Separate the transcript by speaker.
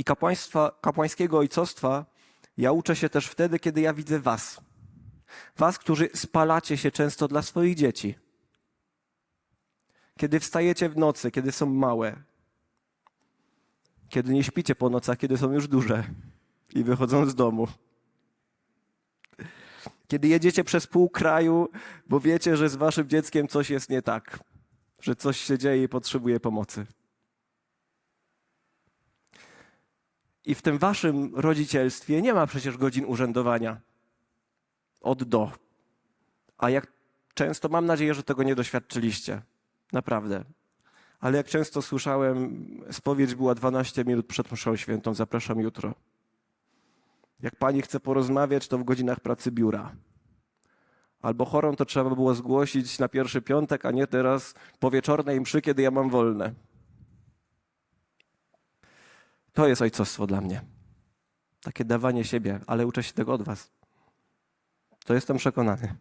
Speaker 1: I kapłaństwa, kapłańskiego ojcostwa ja uczę się też wtedy, kiedy ja widzę was. Was, którzy spalacie się często dla swoich dzieci. Kiedy wstajecie w nocy, kiedy są małe. Kiedy nie śpicie po nocach, kiedy są już duże i wychodzą z domu. Kiedy jedziecie przez pół kraju, bo wiecie, że z waszym dzieckiem coś jest nie tak, że coś się dzieje i potrzebuje pomocy. I w tym waszym rodzicielstwie nie ma przecież godzin urzędowania od do. A jak często, mam nadzieję, że tego nie doświadczyliście. Naprawdę. Ale jak często słyszałem, spowiedź była 12 minut przed mszą świętą, zapraszam jutro. Jak pani chce porozmawiać, to w godzinach pracy biura. Albo chorą to trzeba było zgłosić na pierwszy piątek, a nie teraz po wieczornej mszy, kiedy ja mam wolne. To jest ojcostwo dla mnie. Takie dawanie siebie, ale uczę się tego od was. To jestem przekonany.